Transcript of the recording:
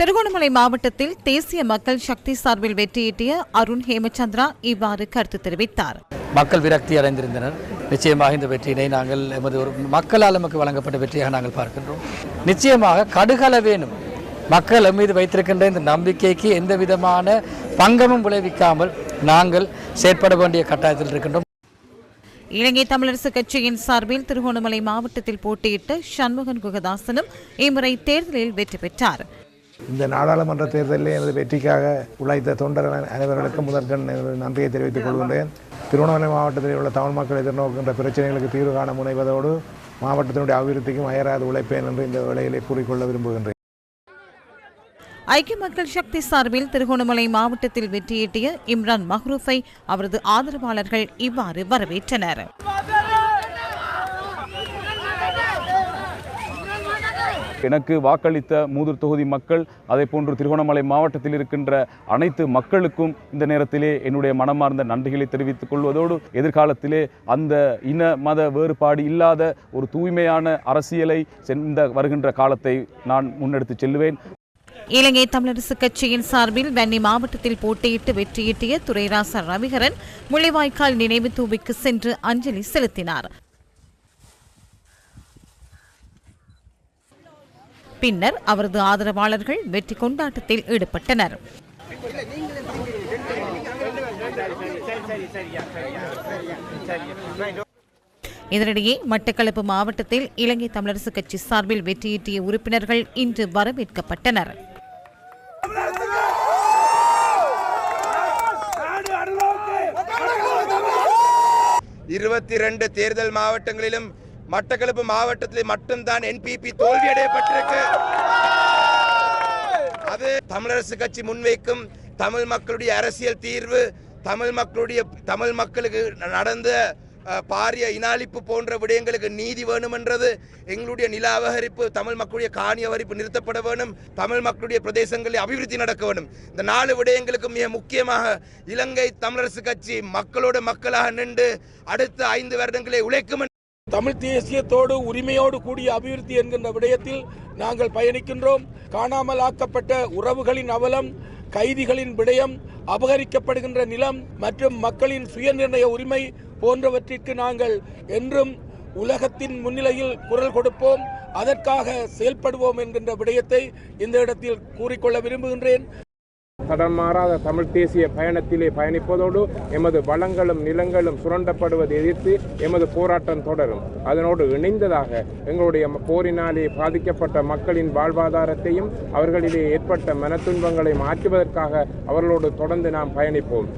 திருகோணமலை மாவட்டத்தில் தேசிய மக்கள் சக்தி சார்பில் வெற்றியீட்டிய அருண் ஹேமச்சந்திரா இவ்வாறு கருத்து தெரிவித்தார். மக்கள் விரக்தி அடைந்திருந்தனர். நிச்சயமாக இந்த வெற்றியினை நாங்கள் எமது ஒரு மக்களால் நமக்கு வழங்கப்பட்ட வெற்றியாக நாங்கள் பார்க்கின்றோம். நிச்சயமாக கடுகளவேனும் மக்கள் மீது வைத்திருக்கின்ற இந்த நம்பிக்கைக்கு எந்த விதமான பங்கமும் விளைவிக்காமல் நாங்கள் செயற்பட வேண்டிய கட்டாயத்தில் இருக்கின்றோம். இலங்கை தமிழரசு கட்சியின் சார்பில் திருகோணமலை மாவட்டத்தில் போட்டியிட்ட சண்முகன் குகதாசனும் இம்முறை தேர்தலில் வெற்றி பெற்றார். இந்த நாடாளுமன்ற தேர்தலில் எனது வெற்றிக்காக உழைத்த தொண்டர் அனைவர்களுக்கும் முதற்கண் எனது நன்றியை தெரிவித்துக் கொள்கின்றேன். திருவண்ணாமலை மாவட்டத்தில் உள்ள தமிழ் மக்கள் எதிர்நோக்கின்ற பிரச்சனைகளுக்கு தீர்வு காண முனைவதோடு மாவட்டத்தினுடைய அபிவிருத்திக்கும் அயராது உழைப்பேன் என்று இந்த வேளையிலே கூறிக்கொள்ள விரும்புகின்றேன். ஐக்கிய மக்கள் சக்தி சார்பில் திருகோணமலை மாவட்டத்தில் வெற்றியீட்டிய இம்ரான் மஹ்ரூஃபை அவரது ஆதரவாளர்கள் இவ்வாறு வரவேற்றனர். எனக்கு வாக்களித்த மூதூர் தொகுதி மக்கள் அதே போன்று திருகோணமலை மாவட்டத்தில் இருக்கின்ற அனைத்து மக்களுக்கும் இந்த நேரத்திலே என்னுடைய மனமார்ந்த நன்றிகளை தெரிவித்துக் கொள்வதோடு எதிர்காலத்திலே அந்த இன மத வேறுபாடு இல்லாத ஒரு தூய்மையான அரசியலை சென்ற வருகின்ற காலத்தை நான் முன்னெடுத்துச் செல்லுவேன் இலங்கை தமிழரசு கட்சியின் சார்பில் வன்னி மாவட்டத்தில் போட்டியிட்டு வெற்றியீட்டிய துரைராசர் ரவிகரன் முள்ளிவாய்க்கால் நினைவு தூவிக்கு சென்று அஞ்சலி செலுத்தினார். பின்னர் அவரது ஆதரவாளர்கள் வெற்றி கொண்டாட்டத்தில் ஈடுபட்டனர். இதனிடையே மட்டக்களப்பு மாவட்டத்தில் இலங்கை தமிழரசு கட்சி சார்பில் வெற்றியீட்டிய உறுப்பினர்கள் இன்று வரவேற்கப்பட்டனர். இருபத்தி இரண்டு தேர்தல் மாவட்டங்களிலும் மட்டக்களப்பு மாவட்டத்தில் மட்டும்தான் என்பிபி தோல்வியடையப்பட்டிருக்கு. அது தமிழரசு கட்சி முன்வைக்கும் தமிழ் மக்களுடைய அரசியல் தீர்வு தமிழ் மக்களுடைய தமிழ் மக்களுக்கு நடந்த பாரிய இனாளிப்பு போன்ற விடயங்களுக்கு நீதி வேணுமென்றது எங்களுடைய நில அபகரிப்பு தமிழ் மக்களுடைய காணி அபகரிப்பு நிறுத்தப்பட வேணும் தமிழ் மக்களுடைய பிரதேசங்களில் அபிவிருத்தி நடக்க வேணும். இந்த நாலு விடயங்களுக்கு மிக முக்கியமாக இலங்கை தமிழரசு கட்சி மக்களோட மக்களாக நின்று அடுத்த ஐந்து வருடங்களை உழைக்கும் தமிழ் தேசியத்தோடு உரிமையோடு கூடிய அபிவிருத்தி என்கின்ற விடயத்தில் நாங்கள் பயணிக்கின்றோம். காணாமல் ஆக்கப்பட்ட உறவுகளின் அவலம் கைதிகளின் விடயம் அபகரிக்கப்படுகின்ற நிலம் மற்றும் மக்களின் சுயநிர்ணய உரிமை போன்றவற்றிற்கு நாங்கள் என்றும் உலகத்தின் முன்னிலையில் குரல் கொடுப்போம். அதற்காக செயல்படுவோம் என்கின்ற விடயத்தை இந்த இடத்தில் கூறிக்கொள்ள விரும்புகின்றேன். தடம் மாறாத தமிழ் தேசிய பயணத்திலே பயணிப்பதோடு எமது வளங்களும் நிலங்களும் சுரண்டப்படுவதை எதிர்த்து எமது போராட்டம் தொடரும். அதனோடு இணைந்ததாக எங்களுடைய போரினாலே பாதிக்கப்பட்ட மக்களின் வாழ்வாதாரத்தையும் அவர்களிலே ஏற்பட்ட மனத்துன்பங்களை மாற்றுவதற்காக அவர்களோடு தொடர்ந்து நாம் பயணிப்போம்.